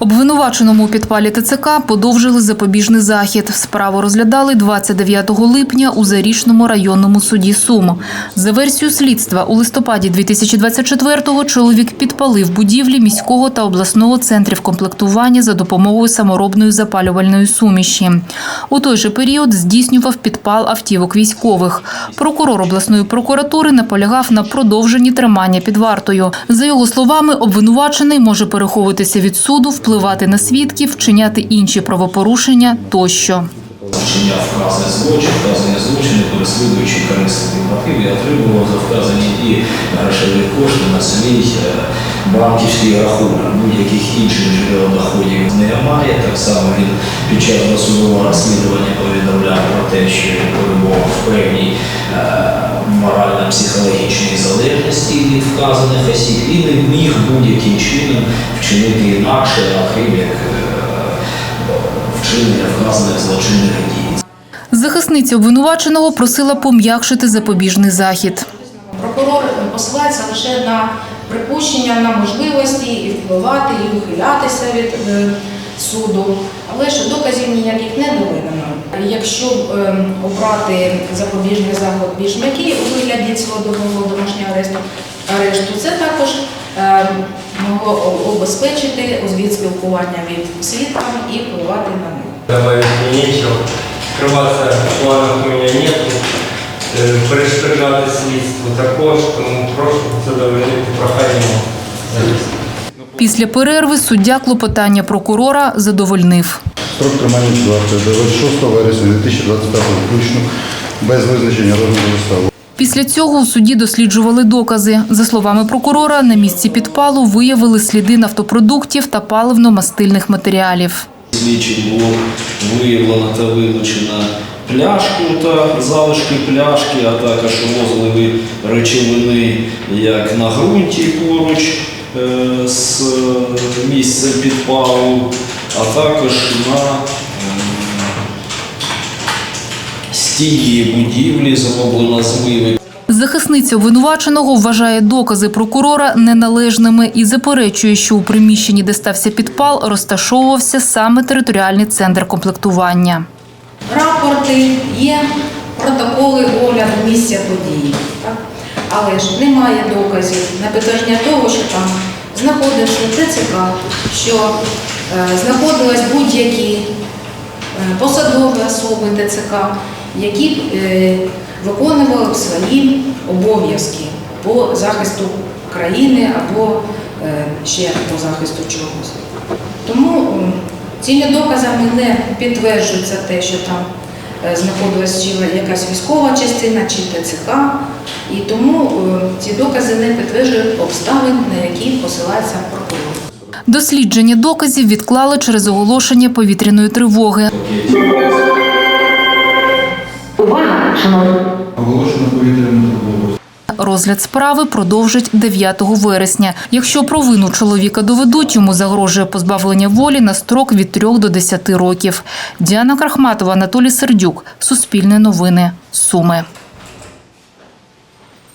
Обвинуваченому у підпалі ТЦК подовжили запобіжний захід. Справу розглядали 29 липня у Зарічному районному суді Сум. За версією слідства, у листопаді 2024-го чоловік підпалив будівлі міського та обласного центрів комплектування за допомогою саморобної запалювальної суміші. У той же період здійснював підпал автівок військових. Прокурор обласної прокуратури наполягав на продовженні тримання під вартою. За його словами, обвинувачений може переховуватися від суду, впливати на свідків, вчиняти інші правопорушення тощо. вчиняв вказаний злочин, вказані злочини, переслідуючи корисні мотиви, і отримував за вказані дії грошові кошти на свій е, банківський рахунок. Будь-яких інших джерел доходів немає. Так само він під час досудового розслідування повідомляв про те, що він перебував в певній е, морально-психологічній вказаних осіб і не міг будь-яким чином вчинити інакше, окрім як е, вчинення вказаних злочинних дій. Захисниця обвинуваченого просила пом'якшити запобіжний захід. Прокурор посилається лише на припущення, на можливості і впливати, і ухилятися від е, суду, але ж доказів ніяких не доведено. Якщо е, обрати запобіжний заход більш м'який у вигляді цілодобового домашнього аресту, арешту, це також е, могло обезпечити від спілкування від свідками і впливати на них. Нечего. Скрываться в планах у меня нет. Перешкоджати слідству також, тому прошу задовольнити прохання. Після перерви суддя клопотання прокурора задовольнив. Строк тримання під 26 вересня 2025 включно без визначення розміру застави. Після цього у суді досліджували докази. За словами прокурора, на місці підпалу виявили сліди нафтопродуктів та паливно-мастильних матеріалів. Слідчим було виявлено та вилучено пляшку та залишки пляшки, а також розливи речовини як на ґрунті поруч е, з місцем підпалу, а також на м, стіні будівлі зроблено змиви. Захисниця обвинуваченого вважає докази прокурора неналежними і заперечує, що у приміщенні, де стався підпал, розташовувався саме територіальний центр комплектування. Рапорти є, протоколи огляду місця події. Так? Але ж немає доказів на підтвердження того, що там знаходився ТЦК, що е, знаходились будь-які е, посадові особи ТЦК, які б, е, виконували свої обов'язки по захисту країни або е, ще по захисту чогось. Тому цими доказами не підтверджується те, що там е, знаходилась якась військова частина чи ТЦК, і тому ці докази не підтверджують обставин, на які посилається прокурор. Дослідження доказів відклали через оголошення повітряної тривоги. Оголошено повітряну тривогу. Розгляд справи продовжить 9 вересня. Якщо провину чоловіка доведуть, йому загрожує позбавлення волі на строк від 3 до 10 років. Діана Крахматова, Анатолій Сердюк. Суспільне новини. Суми.